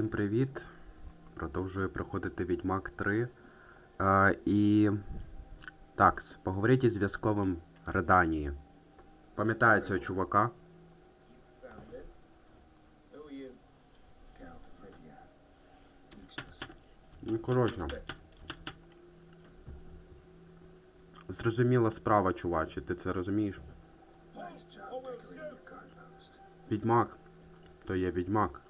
Всім привіт! Продовжую проходити Відьмак 3. Е, і. Так, поговоріть із зв'язковим Реданії. Пам'ятаю цього чувака. Ну, коротше. Зрозуміла справа, чуваче, ти це розумієш? Відьмак. То є відьмак.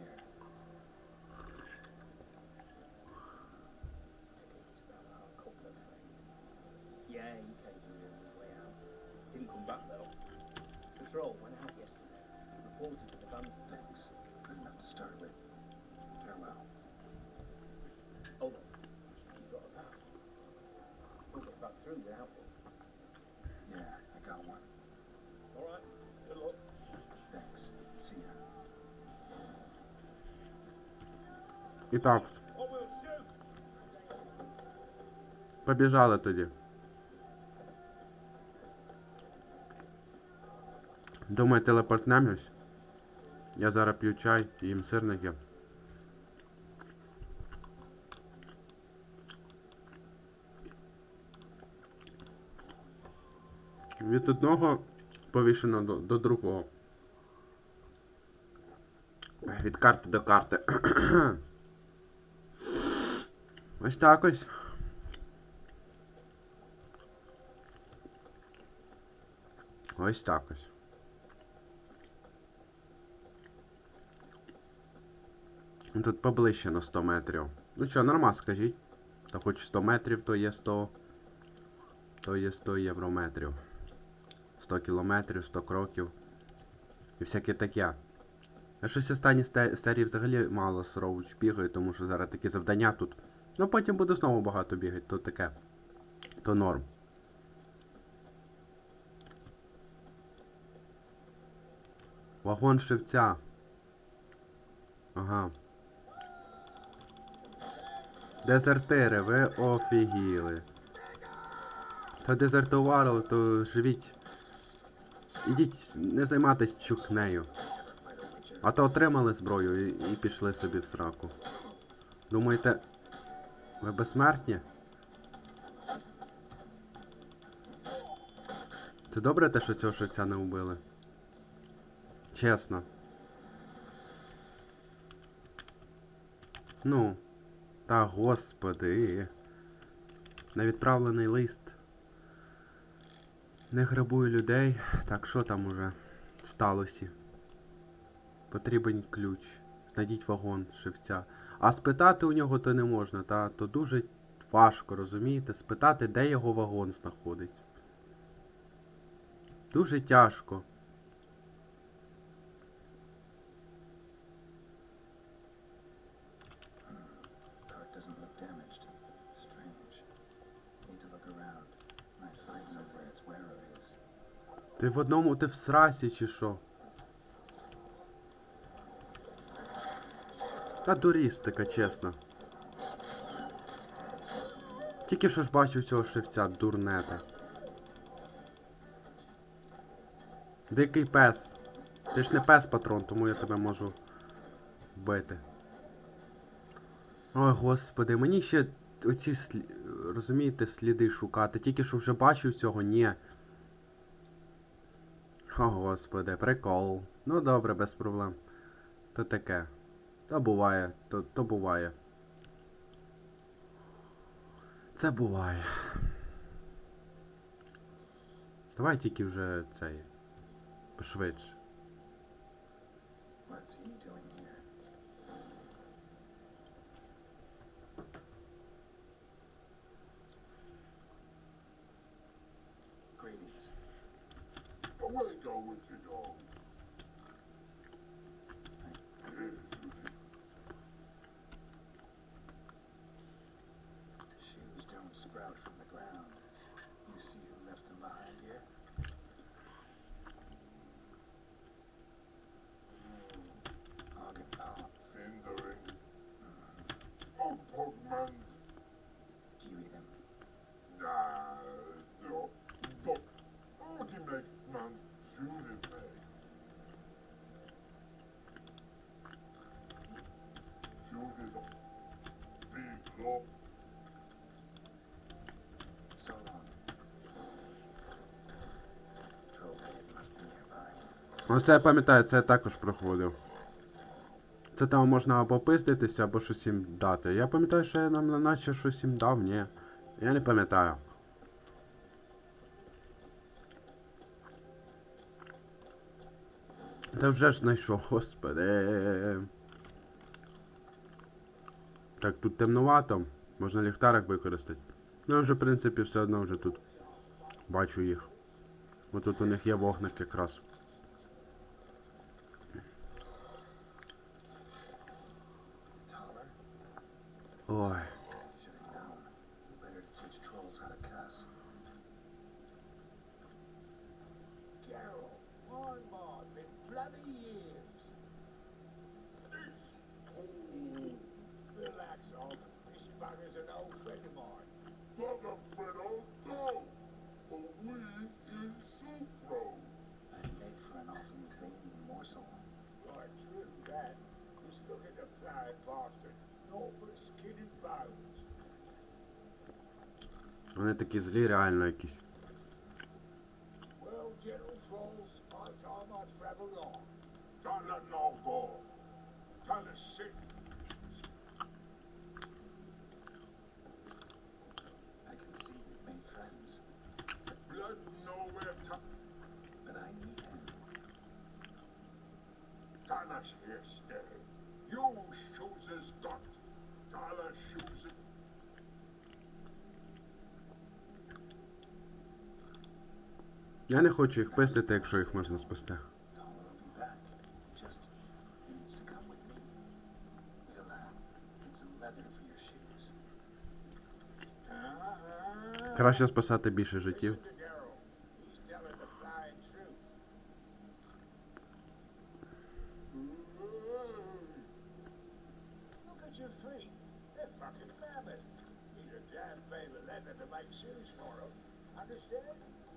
Here. Taking his about our coupler thing. Yeah, he came to me on his way out. Didn't come back though. Patrol went out yesterday. Reported an abandoned. Thanks. Good enough to start with. Farewell. Hold on. You've got a pass. We'll get back through without one. Yeah, I got one. Alright. Good luck. Thanks. See ya. І так, Or we'll shoot! побіжали тоді. Думаю, телепортнемось. Я зараз п'ю чай і їм сирники. Від одного повішено до, до другого. Від карти до карти. Ось так ось. Ось так ось. Тут поближче на 100 метрів. Ну що, норма, скажіть. Та хоч 100 метрів, то є 100. То є 100 єврометрів. 100 кілометрів, 100 кроків. І всяке таке. Я щось останні серії взагалі мало сровуч бігаю, тому що зараз такі завдання тут. Ну потім буду знову багато бігати, то таке. То норм. Вагон шевця. Ага. Дезертири, ви офігіли. То дезертували, то живіть. Ідіть, не займайтесь чухнею. А то отримали зброю і, і пішли собі в сраку. Думаєте, ви безсмертні? Це добре те, що цього шевця не вбили? Чесно. Ну, та господи. Невідправлений лист. Не грабую людей. Так що там уже сталося? Потрібен ключ. Знайдіть вагон шевця. А спитати у нього то не можна, та то дуже важко, розумієте? Спитати, де його вагон знаходиться. Дуже тяжко. Ти в одному, ти в срасі чи що? Та дурістика, чесно. Тільки що ж бачив цього шевця, дурнета. Дикий пес. Ти ж не пес патрон, тому я тебе можу вбити. Ой, господи, мені ще оці слі... розумієте, сліди шукати. Тільки що вже бачив цього, ні. О, господи, прикол. Ну добре, без проблем. То таке. То буває, то, то буває. Це буває. Давай тільки вже цей. Пошвидше. Оце я пам'ятаю, це я також проходив. Це там можна або пиздитися, або щось їм дати. Я пам'ятаю, що я нам наче щось їм дав, ні. Я не пам'ятаю. Та вже ж знайшов, господи. Так, тут темнувато. Можна ліхтарик використати. Ну, вже, в принципі, все одно вже тут. Бачу їх. Ось тут у них є вогник якраз. Ой. To. but I need him. Tala's here stay. You chooses dot. Tala chooses. Я не хочу їх пиздити, якщо їх можна спасти. Uh. Uh-huh. Краще спасати більше життів. Understand?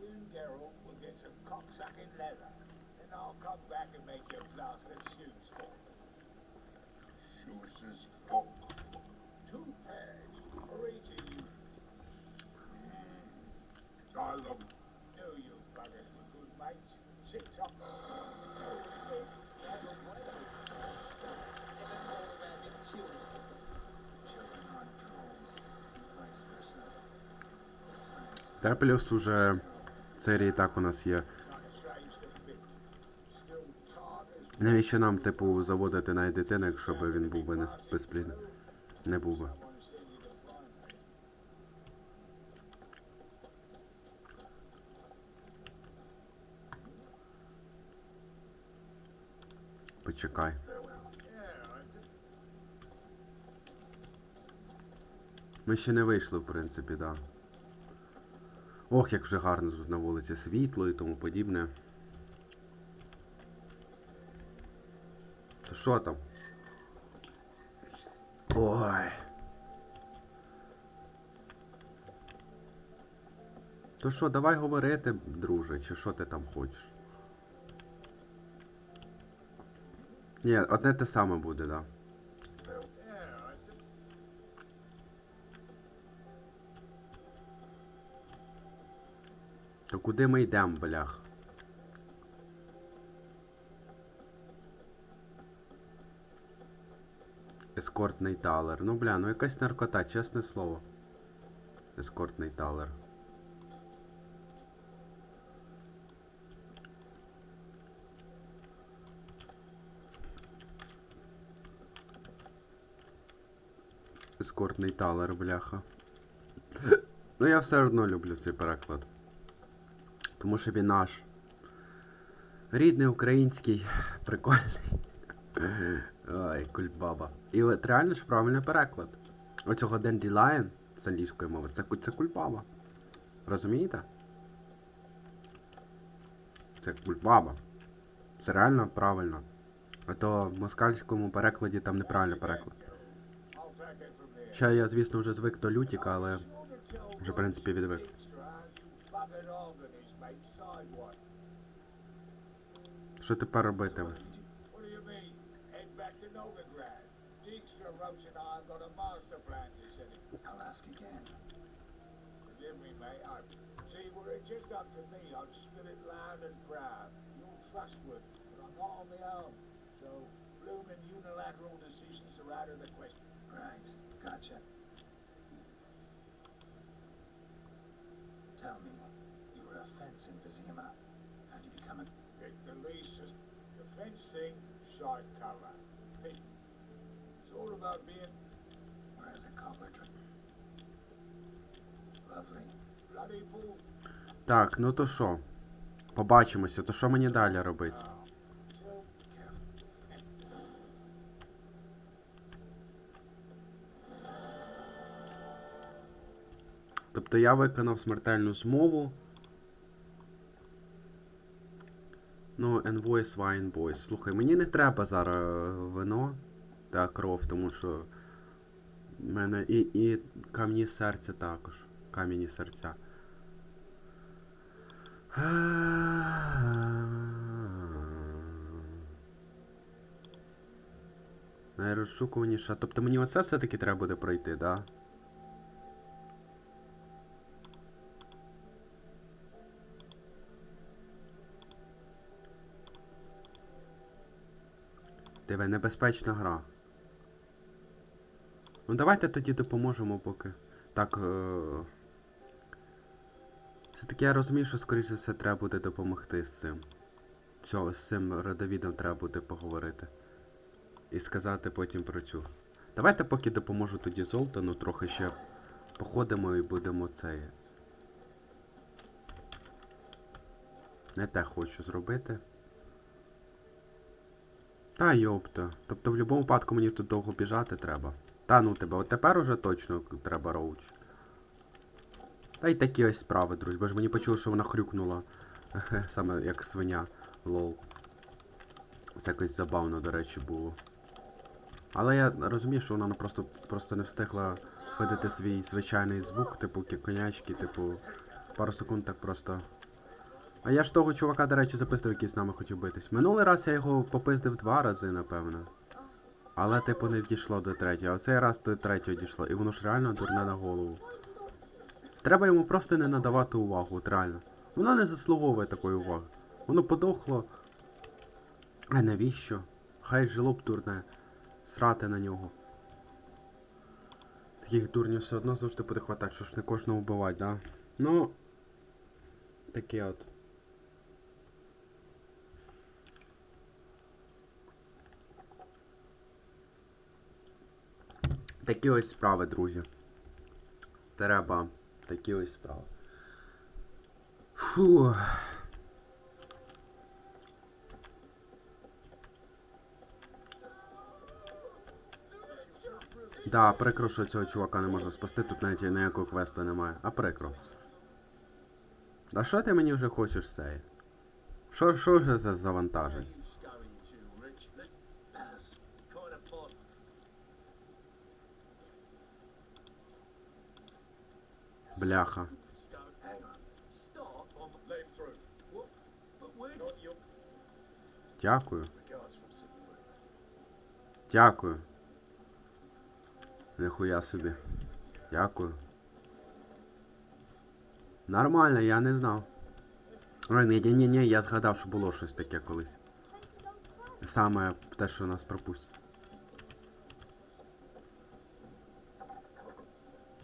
you and Geralt will get some cocksucking leather, and I'll come back and make your blasted shoes for you. Shoes is book. Two pairs for each of you. Mm. I love No, you brothers were good mates. Six of them. Да, плюс уже серії так у нас є. Навіщо нам, типу, заводити на дитину, якщо він був би не безплідний? Не був би. Почекай. Ми ще не вийшли, в принципі, да. Ох, як вже гарно тут на вулиці світло і тому подібне. То що там? Ой. То що, давай говорити, друже, чи що ти там хочеш? Ні, одне те саме буде, да. То куди ми йдемо, блях? Ескортний талер. Ну бля, ну якась наркота, чесне слово. Ескортний талер. Ескортний талер, бляха. Ну я все одно люблю цей переклад. Тому що він наш. Рідний український, прикольний. Ой, кульбаба. І от реально ж правильний переклад. Оцього Dandelion з англійської мови, це, це кульбаба. Розумієте? Це кульбаба. Це реально правильно. А то в москальському перекладі там неправильний переклад. Ще я, звісно, вже звик до лютіка, але вже, в принципі, відвик. Що тепер робити? What do you mean? Head back to Novigrad. Dijkstra, Roach and I have got a master plan, you said it. I'll ask again. Forgive me, mate. I see. Were it just up to me, I'd spill it loud and proud. You're trustworthy, but I'm not on my own. So, blooming unilateral decisions are out of the question. Right, gotcha. Tell me, sight cover. People. It's all about being Where's cobbler tra- Lovely. bloody bull. Так, ну то що? Побачимося, то що мені далі робити? Тобто я виконав смертельну змову. Ну, Envoy Swine Boys. Слухай, мені не треба зараз вино та кров, тому що в мене і, і кам'яні серця також. Кам'яні серця. Найрозшукуваніша. Тобто мені оце все-таки треба буде пройти, так? Да? Диви, небезпечна гра. Ну давайте тоді допоможемо поки. Так. Е... Все-таки я розумію, що скоріш за все треба буде допомогти з цим. Цього, з цим родовідом треба буде поговорити. І сказати потім про цю. Давайте поки допоможу тоді Золтану, трохи ще походимо і будемо цей. Не те хочу зробити. Та йопта. Тобто в будь-якому випадку мені тут довго біжати треба. Та ну тебе, от тепер уже точно треба роуч. Та й такі ось справи, друзі, бо ж мені почуло, що вона хрюкнула. Саме як свиня. Лол. Це якось забавно, до речі, було. Але я розумію, що вона просто, просто не встигла видати свій звичайний звук, типу конячки, типу. Пару секунд так просто. А я ж того чувака, до речі, запиздив, який з нами хотів битись. Минулий раз я його попиздив два рази, напевно. Але, типу, не дійшло до третього. А цей раз до третього дійшло. І воно ж реально дурне на голову. Треба йому просто не надавати увагу, от реально. Воно не заслуговує такої уваги. Воно подохло. А навіщо? Хай жило б дурне. Срати на нього. Таких дурнів все одно завжди буде хватати, що ж не кожного вбивати, да? Ну. Таке от. Такі ось справи, друзі. Треба. Такі ось справи. Фу. Да, прикро, що цього чувака не можна спасти, тут навіть ніякого квесту немає. А прикро. А що ти мені вже хочеш? Що, що вже за завантажень? Your. Дякую. Дякую. Нихуя собі. Дякую. Нормально, я не знав. Ой, ні, ні, ні, ні, я згадав, що було щось таке колись. Саме те, що нас пропустять.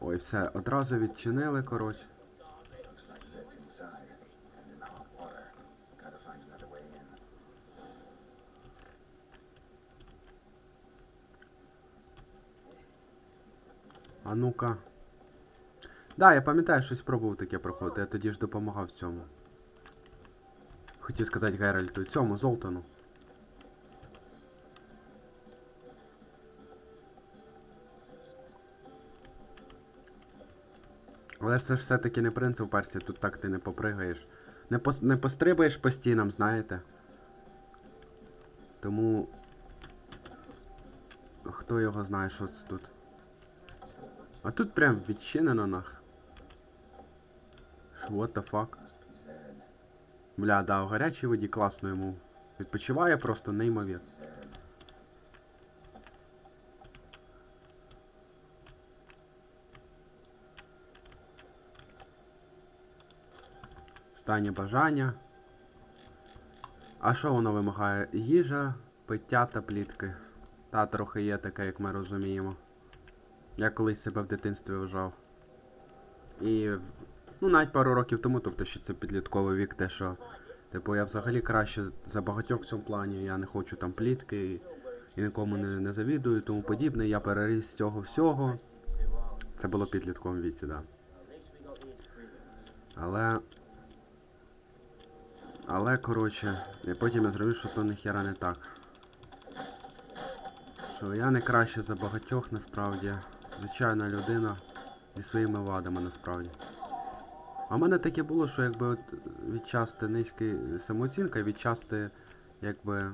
Ой, все, одразу відчинили, коротше. А ну-ка. Да, я пам'ятаю, щось пробував таке проходити, я тоді ж допомагав цьому. Хотів сказати Геральту, цьому Золтану. Але це ж все-таки не принцип персі, тут так ти не попригаєш. Не, пос... не пострибаєш по стінам, знаєте. Тому. Хто його знає, що це тут. А тут прям відчинено нах. What the fuck? Бля, да, в гарячій воді класно йому. Відпочиває просто неймовірно. Останнє бажання. А що воно вимагає? Їжа, пиття та плітки. Та трохи є таке, як ми розуміємо. Я колись себе в дитинстві вважав. І. Ну, навіть пару років тому, тобто ще це підлітковий вік, те, що. Типу, я взагалі краще за багатьох в цьому плані. Я не хочу там плітки і, нікому не, не завідую, і тому подібне. Я переріс з цього всього. Це було підлітковому віці, так. Да. Але. Але, коротше, потім я зрозумів, що то ніхера не так. Що я не краще за багатьох насправді. Звичайна людина зі своїми вадами насправді. А в мене таке було, що якби от відчасти низький самооцінка, відчасти якби.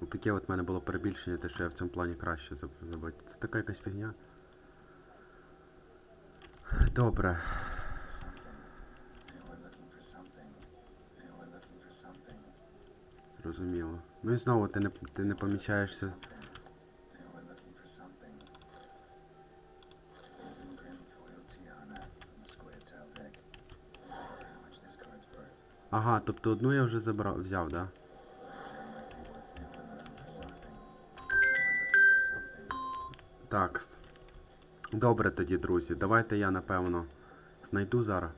От таке от в мене було перебільшення, те, що я в цьому плані краще заб- Це така якась фігня. Добре. Зрозуміло. Ну і знову ти не, ти не помічаєшся. Ага, тобто одну я вже забрав, взяв, да? Такс. Добре тоді, друзі. Давайте я, напевно, знайду зараз.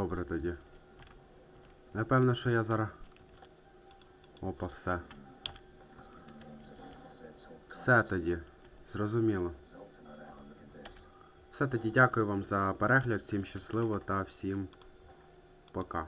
Добре тоді. Напевно, що я зараз. Опа, все. Все тоді. Зрозуміло. Все тоді дякую вам за перегляд, всім щасливо та всім пока.